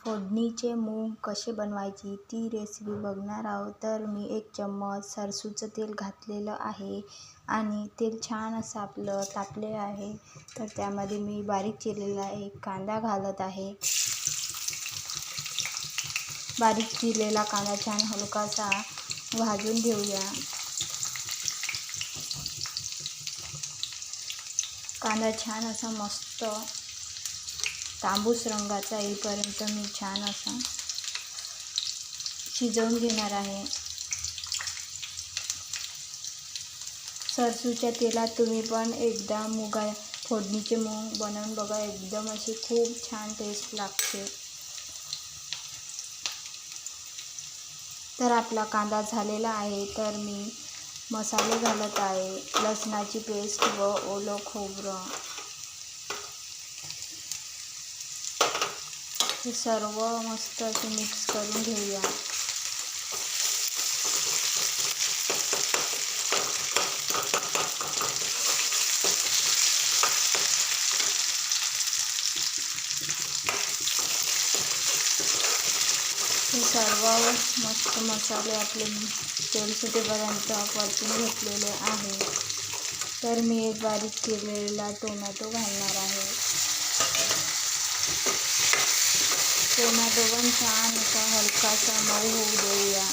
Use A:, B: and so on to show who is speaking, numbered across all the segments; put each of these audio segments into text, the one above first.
A: फोडणीचे मूग कसे बनवायची ती रेसिपी बघणार आहोत. तर मी एक चम्मच सरसूचं तेल घातलेलं आहे आणि तेल छान असं आपलं तापले आहे. तर त्यामध्ये मी बारीक चिरलेला एक कांदा घालत आहे. बारीक चिरलेला कांदा छान हलकासा भाजून घेऊया. कांदा छान असा मस्त तांबूस रंगाचा येईपर्यंत मी छान असा शिजवून घेणार आहे. सरसूच्या तेलात तुम्ही पण एकदा मुगा फोडणीचे मूग बनवून बघा एकदम अशी खूप छान टेस्ट लागते. तर आपला कांदा झालेला आहे तर मी मसाले घालत आहे लसणाची पेस्ट व ओलं खोबरं. हे सर्व मस्त मिक्स करून घेऊया. हे सर्व मस्त मसाले आपले तेल सुटेपर्यंत परतून घेतलेले आहे. मी एक बारीक केलेला टोमॅटो घालणार आहे. टोमॅटो छान असा हलकासा मऊ होऊ देऊया.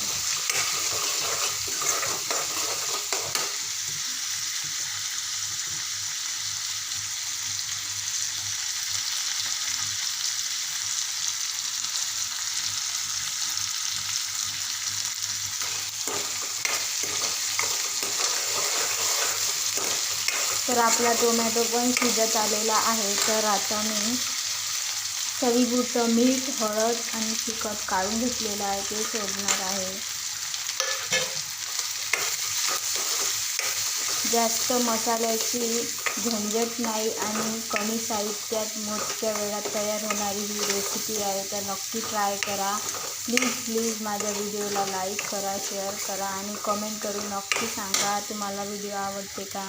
A: तर आपला टोमॅटो पण शिजत आलेला आहे. तर आता मी चवीपुरतं मीठ हळद आणि तिखट काढून घेतलेलं आहे ते सोडणार आहे. जास्त मसाल्याची झंझट नाही आणि कमी साहित्यात मोजक्या वेळात तयार होणारी ही रेसिपी आहे तर नक्की ट्राय करा. प्लीज प्लीज माझ्या व्हिडिओला लाईक करा शेअर करा आणि कमेंट करून नक्की सांगा तुम्हाला व्हिडिओ आवडते का?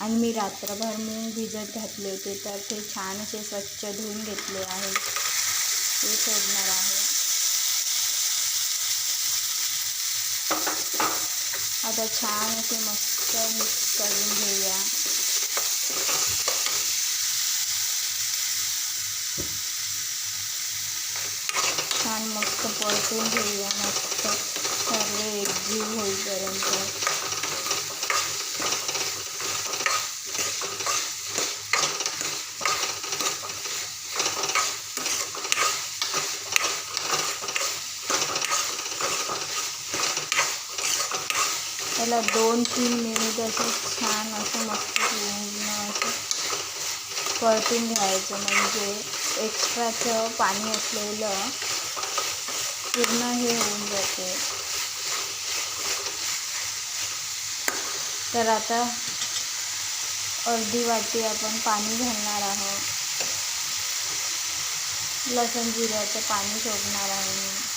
A: आणि मी रात्रभर मी भिजत घातले होते तर ते छान असे स्वच्छ धुवून घेतले आहे. ते सोडणार आहे. आता छान असे मस्त मिक्स करून घेऊया. छान मस्त परतून घेऊया मस्त सर्व एकजीव होईपर्यंत. त्याला दोन तीन मिनिट असं छान असं मस्त पूर्ण असं परतून घ्यायचं. म्हणजे एक्स्ट्राचं पाणी असलेलं पूर्ण हे होऊन जाते. तर आता अर्धी वाटी आपण पाणी घालणार आहोत. लसूण जिऱ्याचं पाणी सोडणार आहे मी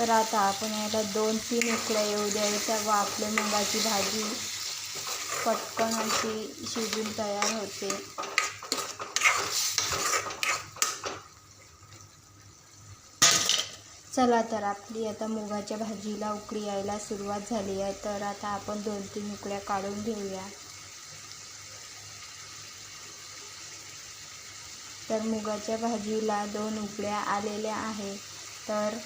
A: तर आता आपण याला दोन तीन उकड्या येऊ द्यायच्या व आपली मुगाची भाजी पटकन अशी शिजून तयार होते. चला तर आपली आता मुगाच्या भाजीला उकळी यायला सुरुवात झाली आहे. तर आता आपण दोन तीन उकड्या काढून घेऊया. तर मुगाच्या भाजीला दोन उकड्या आलेल्या आहे. तर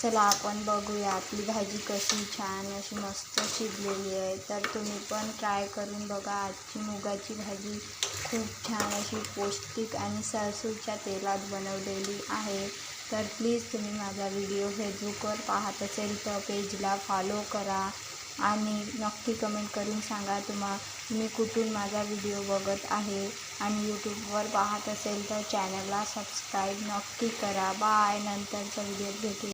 A: चला आपण बघूया आपली भाजी कशी छान अशी मस्त शिजलेली आहे. तर तुम्ही पण ट्राय करून बघा आजची मुगाची भाजी खूप छान अशी पौष्टिक आणि सरसूच्या तेलात बनवलेली आहे. तर प्लीज तुम्ही माझा व्हिडिओ फेसबुकवर पाहत असेल तर पेजला फॉलो करा आणि नक्की कमेंट करून सांगा तुम्हा तुम्ही कुठून माझा व्हिडिओ बघत आहे. आणि यूट्यूबवर पाहत असेल तर चॅनलला सबस्क्राईब नक्की करा. बाय नंतरच्या व्हिडिओत भेटू